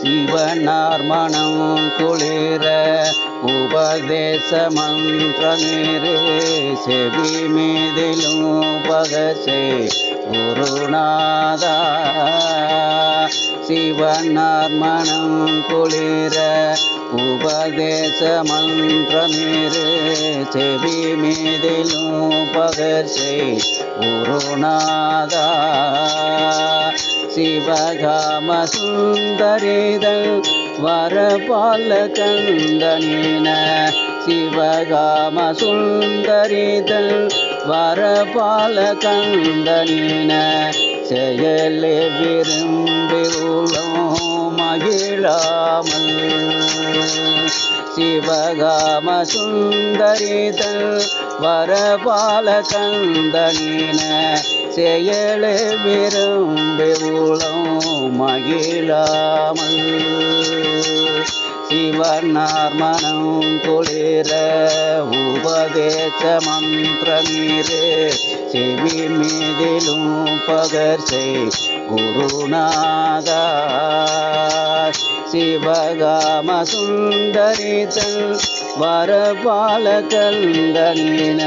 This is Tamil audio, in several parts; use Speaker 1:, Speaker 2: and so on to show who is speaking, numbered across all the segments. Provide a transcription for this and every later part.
Speaker 1: சிவனார் மனம் குளிர உபதேச மந்திரமேறு செவி மீதிலும் பகசே குருநாதா. சிவனார் மனம் குளிர உபதேச மந்திரமேறு செவி மீதிலும் பகர்ச்சை குருநாதா சிவகாம சுந்தரிதல் வரபால கந்தனின சிவகாம சுந்தரிதல் வரபால கந்தனின செயலே விரும்பி உளம் மகிழாமல் சிவகாம சுந்தரிதல் வரபால கந்தனின செயலே விரும்பி உளம் மகிழாமல். சிவனார் மனம் குளிர உபதேச மந்திரமீரே செவி மீதிலும் பகர்சை குருநாதா சிவகாம சுந்தரிதல் வரபால கந்தனின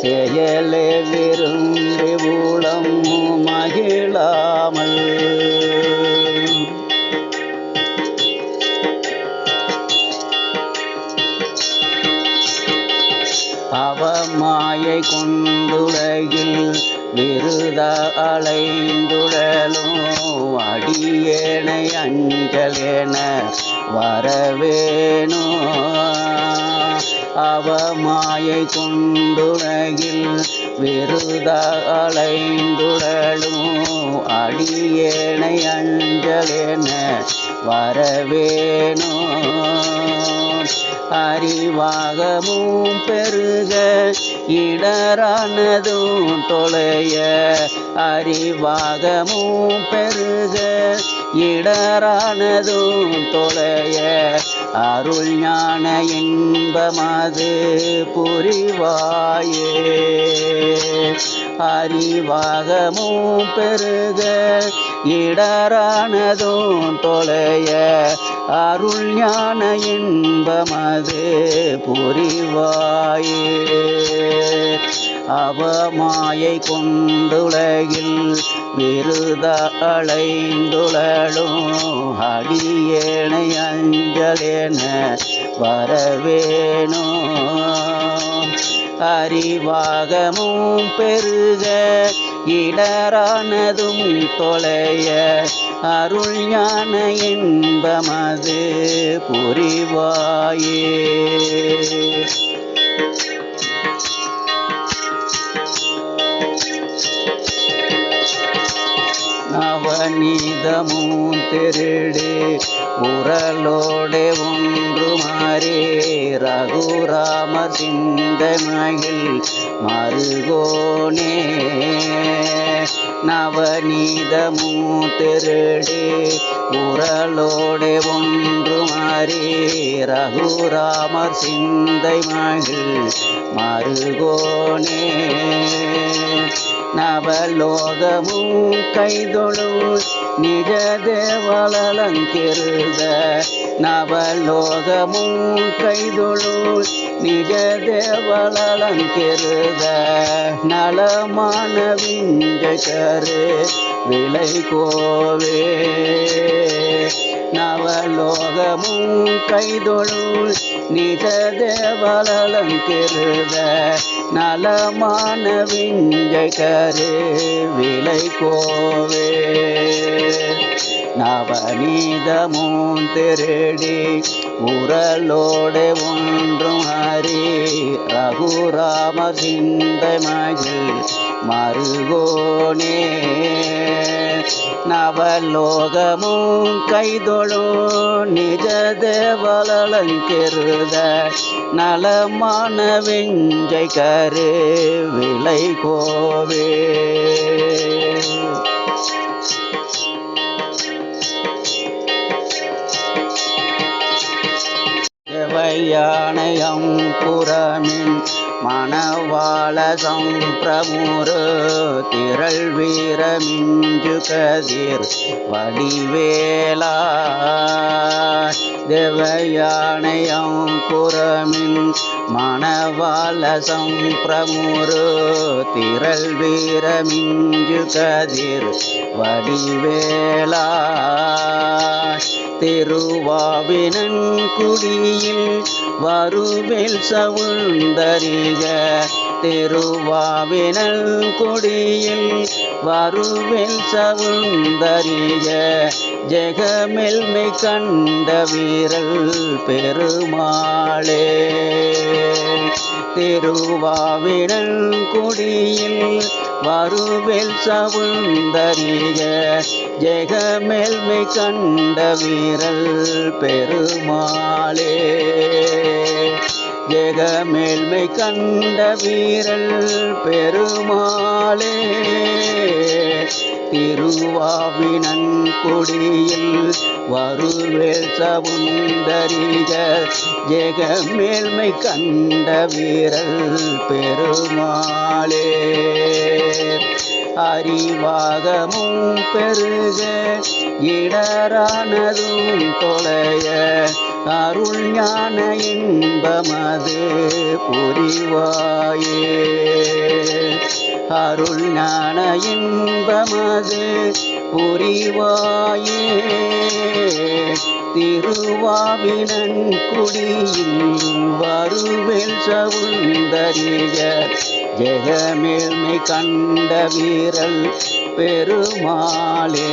Speaker 1: செயலே விரும்பி உளம் மகிழாமல். மாயை கொண்டுலகில் விருத அலைந்துழலும் அடியேனை அஞ்சலென வரவேணோ. அவமாயை கொண்டுலகில் விருத அலைந்துழலும் அடியேனை அஞ்சலேன வரவேணோ. அறிவாகமும் பெருக இடரானதும் தொலைய. அறிவாகமும் பெருக இடரானதும் தொலைய. அருள் ஞான இன்பமது புரிவாயே. அறிவாகமும் பெருக இடரானதும் தொலைய அருள் ஞான இன்பமது புரிவாயே. அவமாயை கொண்டுலகில் விருத அலைந்துழலும் அடியேனை அஞ்சலேன வரவேணோ. அறிவாகமும் பெருக இடரானதும் தொலைய அருள் ஞான இன்பமது புரிவாயே. நீதமும் திருடு உரலோடே ஒன்று மாறே. ரகுராம சிந்தமகில் மருகோனே. நவநீதமும் திருடு உரலோடே ஒன்று மாறே. ரகுராமர் சிந்தை மகிழ் மருகோனே. நவலோகமும் கைதொழும் நிஜ தேவலங்கிருத நவலோகமும் கைதொழும் நிஜ தேவலங்கிருத நலமான விஞ்சகரு விளை கோவே. நவலோகமும் கைதொழும் நிஜ தேவலங்கிருத நலமான விஞ்சகரே விலை கோவே. நவநீதமும் திருடி உரலோடு ஒன்றும் ஹரி ரகுராம சிந்தை மகிழ் மருகோனே. நவலோகமும் கைதொழும் நிஜ தேவலங்கிருத நலமான வெஞ்சை கரு விளை கோவே. யானையம் புறமின் மணவாள பிரமுரு திரள் வீரமிஞ்சு கதிர் வடிவேலா. தேவயானையம் குரமின் மணவாள சம்பிரமுரு திரள் வீரமிஞ்சு கதிர் வடிவேலா. திருவாவினன் குடியில் வருவில் சவுந்தரிக திருவாவினல் குடியில் சவுந்தரிய ஜெகமில் ஜெகமெல்மை கண்ட வீரல் பெருமாளே. திருவாவினல் குடியில் சவுந்தரிய ஜெகமில் ஜெகமெல்மை கண்ட வீரல் பெருமாளே. ஜெகமேல்மை கண்ட வீரல் பெருமாளே திருவாவினன் கொடியில் வருவேல் சவுந்தரிக ஜெகமேல்மை கண்ட வீரல் பெருமாளே. அறிவாகமும் பெருக இடரானதும் தொலைய அருள் ஞான இன்பமது புரிவாயே. அருள் ஞான இன்பமது புரிவாயே. திருவாவினன் குடியில் வருவேல் சவுந்தரிய ஜெகமேல்மை கண்ட வீரல் பெருமாளே.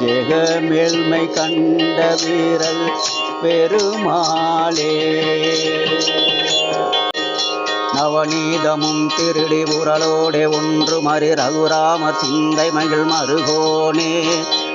Speaker 1: ஜெகமேல்மை கண்ட வீரல் பெருமாளே. நவநீதமும் திருடி உரலோடே ஒன்று மறு ரகுராம சிந்தை மகிழ் மருகோனே.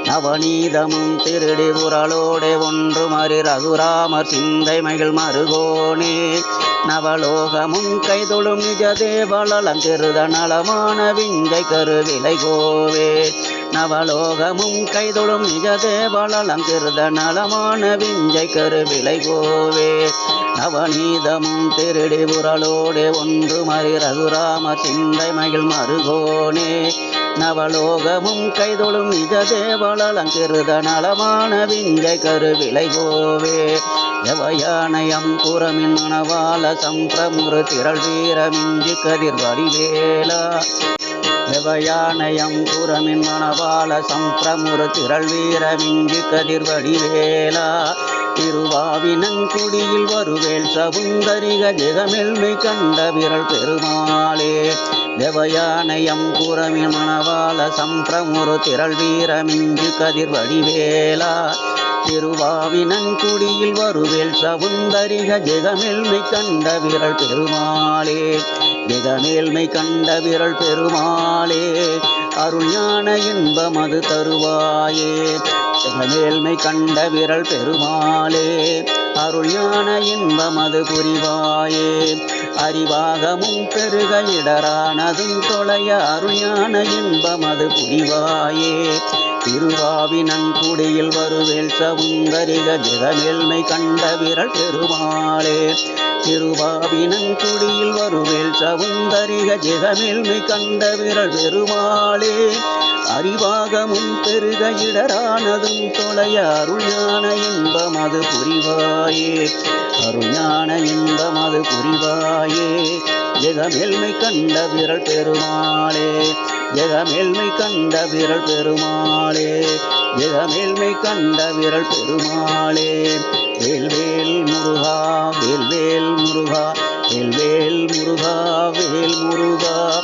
Speaker 1: நவநீதமும் திருடி உரலோடே ஒன்று மறு ரகுராம சிந்தை மகிழ் மருகோனே. நவலோகமும் கைதொழும் நிஜ தேவலங்கிருத நலமான விஞ்சை கருவிலை கோவே. நவலோகமும் கைதொழும் நிஜ தேவலங்கிருத நலமான விஞ்சை கருவிலை கோவே. நவநீதமும் திருடி புரளோடே ஒன்று மறி ரகுராம சிந்தை மகிழ் மருகோனே. நவலோகமும் கைதொழும் நிஜ தேவலங்கிருத நலமான விஞ்சை கருவிலை கோவே எவயானயம் புறமின் மணவால சம்பிரமுரு திரள் வீரமிஞ்சு கதிர் வடிவேலா. எவயானயம் புறமின் மணவால சம்பிரமுரு திரள் வீரமிஞ்சு கதிர் வடிவேலா. திருவாவினங்குடியில் வருவேல் சவுந்தரிக ஜெகமெல்மை கண்ட விரல் பெருமாளே. தேவயானயம் புறமின் மணவாள சம்பிரமுரு திரள் வீரமிஞ்சு கதிர் வடிவேலா. திருவாவினங்குடியில் வருவேல் சவுந்தரிக ஜெகமேல்மை கண்ட விரல் பெருமாளே. ஜெகமேல்மை கண்ட விரல் பெருமாளே. அருள் ஞான இன்பம் அது தருவாயே. மேல்மை கண்ட விரல் பெருமாளே அருள் ஞான இன்பம் புரிவாயே. அறிவாகமும் பெருக இடரானதும் தொலைய அருள் ஞான இன்பம் புரிவாயே. திருவாவினன் குடியில் வருவேல் சவுந்தரிக ஜெகமேல்மை கண்ட விரல் பெருமாளே. திருவாவினன் குடியில் வருவேல் சவுந்தரிக ஜெகமேல்மை கண்ட விரல் பெருமாளே. அறிவாகமும் பெருக இடரானதும் தொலைய அருஞான இன்பம் அது புரிவாயே. அருஞான இன்பம் அது புரிவாயே ஜெகமேல்மை கண்ட விரல் பெருமாளே. ஜெகமேல்மை கண்ட விரல் பெருமாளே. ஜெகமேல்மை கண்ட விரல் பெருமாளே. வேல்வேல் முருகா வேல்வேல் முருகா. வேல்வேல் முருகா வேல் முருகா.